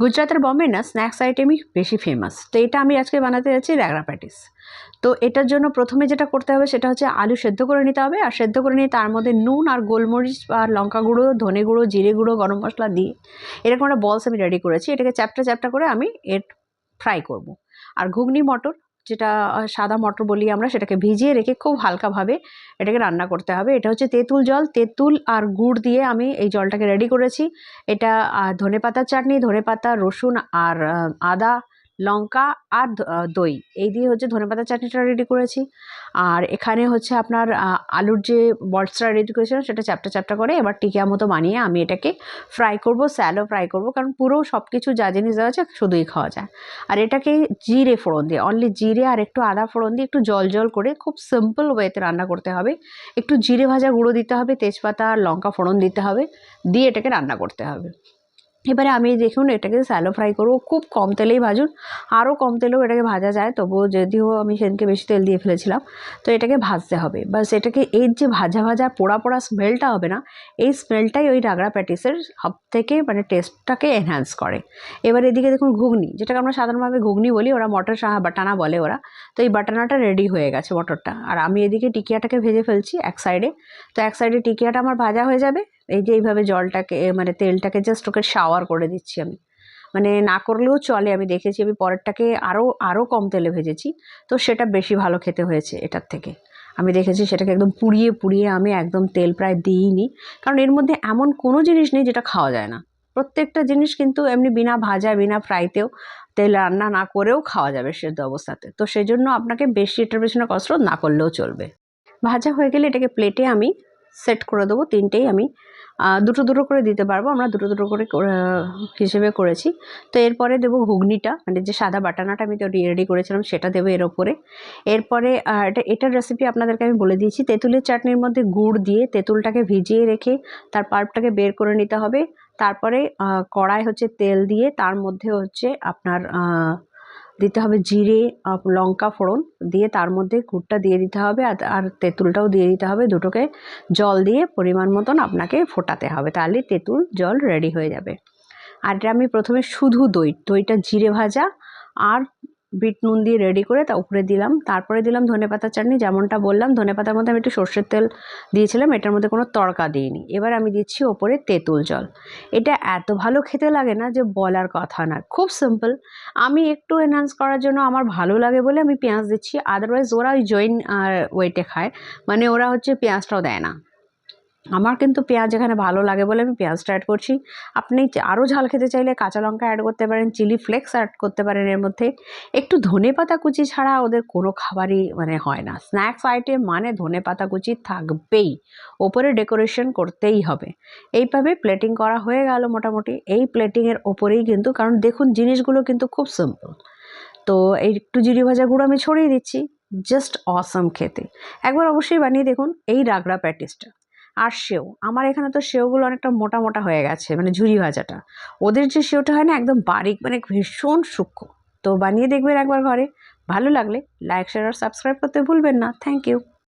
গুজরাতের বম্বে না স্ন্যাক্স আইটেমই বেশি ফেমাস তো এটা আমি আজকে বানাতে যাচ্ছি র্যাগরা প্যাটিস। তো এটার জন্য প্রথমে যেটা করতে হবে সেটা হচ্ছে আলু সেদ্ধ করে নিতে হবে। আর সেদ্ধ করে নিয়ে তার মধ্যে নুন আর গোলমরিচ বা লঙ্কা গুঁড়ো, ধনে গুঁড়ো, জিরে গুঁড়ো, গরম মশলা দিয়ে এরকম একটা বলস আমি রেডি করেছি। এটাকে চ্যাপটা চ্যাপটা করে আমি এর ফ্রাই করব। আর ঘুগনি, মটর যেটা সাদা মটর বলি আমরা, সেটাকে ভিজিয়ে রেখে খুব হালকাভাবে এটাকে রান্না করতে হবে। এটা হচ্ছে তেঁতুল জল। তেঁতুল আর গুড় দিয়ে আমি এই জলটাকে রেডি করেছি। এটা ধনে পাতার চাটনি ধনে পাতা রসুন আর আদা লঙ্কা আর দই। এই দিয়ে হচ্ছে ধনে পাতার চাটনিটা রেডি করেছি। আর এখানে হচ্ছে আপনার আলুর যে বলসটা রেডি করেছিলাম সেটা চ্যাপটা চ্যাপটা করে এবার টিকিয়া মতো বানিয়ে আমি এটাকে ফ্রাই করব স্যালো ফ্রাই করব। কারণ পুরো সব কিছু যা জিনিস দেওয়া আছে শুধুই খাওয়া যায়। আর এটাকে জিরে ফোড়ন দিয়ে অনলি জিরে আর একটু আদা ফোড়ন দিয়ে একটু জল জল করে খুব সিম্পল ওয়েতে রান্না করতে হবে। একটু জিরে ভাজা গুঁড়ো দিতে হবে, তেজপাতা আর লঙ্কা ফোড়ন দিতে হবে, দিয়ে এটাকে রান্না করতে হবে। এবারে আমি দেখুন এটাকে স্যালো ফ্রাই করব, খুব কম তেলেই ভাজুন। আরও কম তেলেও এটাকে ভাজা যায়, তবুও যদিও আমি সেদিনকে বেশি তেল দিয়ে ফেলেছিলাম। তো এটাকে ভাজতে হবে। বাস এটাকে এর যে ভাজা ভাজা পোড়া পোড়া স্মেলটা হবে না, এই স্মেলটাই ওই রাগড়া প্যাটিসের সব থেকে মানে টেস্টটাকে এনহ্যান্স করে। এবার এদিকে দেখুন ঘুগনি, যেটাকে আমরা সাধারণভাবে ঘুগনি বলি, ওরা মটর বাটানা বলে ওরা। তো এই বাটানাটা রেডি হয়ে গেছে মটরটা। আর আমি এদিকে টিকিয়াটাকে ভেজে ফেলছি এক সাইডে তো এক সাইডে টিকিয়াটা আমার ভাজা হয়ে যাবে এই যে এইভাবে জলটাকে মানে তেলটাকে জাস্ট ওকে শাওয়ার করে দিচ্ছি আমি। মানে না করলেও চলে, আমি দেখেছি আমি পরেরটাকে আরও আরও কম তেলে ভেজেছি। তো সেটা বেশি ভালো খেতে হয়েছে এটার থেকে। আমি দেখেছি সেটাকে একদম পুড়িয়ে পুড়িয়ে আমি একদম তেল প্রায় দিইনি। কারণ এর মধ্যে এমন কোনো জিনিস নেই যেটা খাওয়া যায় না। প্রত্যেকটা জিনিস কিন্তু এমনি বিনা ভাজা, বিনা ফ্রাইতেও তেল রান্না না করেও খাওয়া যাবে সেদ্ধ অবস্থাতে। তো সেই জন্য আপনাকে বেশি এটার পেছনে কসরত না করলেও চলবে। ভাজা হয়ে গেলে এটাকে প্লেটে আমি সেট করে দেবো তিনটেই আমি। দুটো দুটো করে দিতে পারব, আমরা দুটো দুটো করে হিসেবে করেছি। তো এরপরে দেবো ঘুগনিটা মানে যে সাদা বাটানাটা আমি তো রেডি করেছিলাম সেটা দেবো এর ওপরে। এরপরে এটা, এটার রেসিপি আপনাদেরকে আমি বলে দিয়েছি, তেঁতুলের চাটনির মধ্যে গুড় দিয়ে তেঁতুলটাকে ভিজিয়ে রেখে তার পার্পটাকে বের করে নিতে হবে। তারপরে কড়াই হচ্ছে তেল দিয়ে, তার মধ্যে হচ্ছে আপনার দিতে হবে জিরে লঙ্কা ফোড়ন দিয়ে তার মধ্যে গুড়টা দিয়ে দিতে হবে আর আর তেঁতুলটাও দিয়ে দিতে হবে দুটোকে জল দিয়ে পরিমাণ মতন আপনাকে ফোটাতে হবে তাহলে তেঁতুল জল রেডি হয়ে যাবে। আর এটা আমি প্রথমে শুধু দই, দইটা জিরে ভাজা আর বিট নুন দিয়ে রেডি করে তা উপরে দিলাম। তারপরে দিলাম ধনেপাতা চাটনি, যেমনটা বললাম ধনেপাতার মধ্যে আমি একটু সর্ষের তেল দিয়েছিলাম, এটার মধ্যে কোনো তড়কা দিইনি। এবার আমি দিচ্ছি ওপরে তেঁতুল জল। এটা এত ভালো খেতে লাগে না যে বলার কথা না, খুব সিম্পল আমি একটু এনহান্স করার জন্য আমার ভালো লাগে বলে আমি পেঁয়াজ দিচ্ছি আদারওয়াইজ ওরা ওই জৈন ওয়েটে খায়। মানে ওরা হচ্ছে পেঁয়াজটাও দেয় না। আমার কিন্তু পেঁয়াজ এখানে ভালো লাগে বলে আমি পেঁয়াজটা অ্যাড করছি। আপনি আরও ঝাল খেতে চাইলে কাঁচা লঙ্কা অ্যাড করতে পারেন চিলি ফ্লেক্স অ্যাড করতে পারেন এর মধ্যে। একটু ধনে পাতা কুচি ছাড়া ওদের কোনো খাবারই মানে হয় না। স্ন্যাক্স আইটেম মানে ধনে পাতা কুচি থাকবেই। ওপরে ডেকোরেশন করতেই হবে। এইভাবে প্লেটিং করা হয়ে গেল মোটামুটি। এই প্লেটিংয়ের ওপরেই কিন্তু, কারণ দেখুন জিনিসগুলো কিন্তু খুব সিম্পল তো এই একটু জিরে ভাজা গুঁড়ো আমি ছড়িয়ে দিচ্ছি। জাস্ট অসম খেতে। একবার অবশ্যই বানিয়ে দেখুন এই রাগড়া প্যাটিসটা আর সেও। আমার এখানে তো সেওগুলো অনেকটা মোটা মোটা হয়ে গেছে মানে ঝুরি ভাজাটা। ওদের যে সেওটা হয় না, একদম বারিক মানে ভীষণ সূক্ষ্ম। তো বানিয়ে দেখবেন একবার ঘরে। ভালো লাগলে লাইক শেয়ার আর সাবস্ক্রাইব করতে ভুলবেন না। Thank you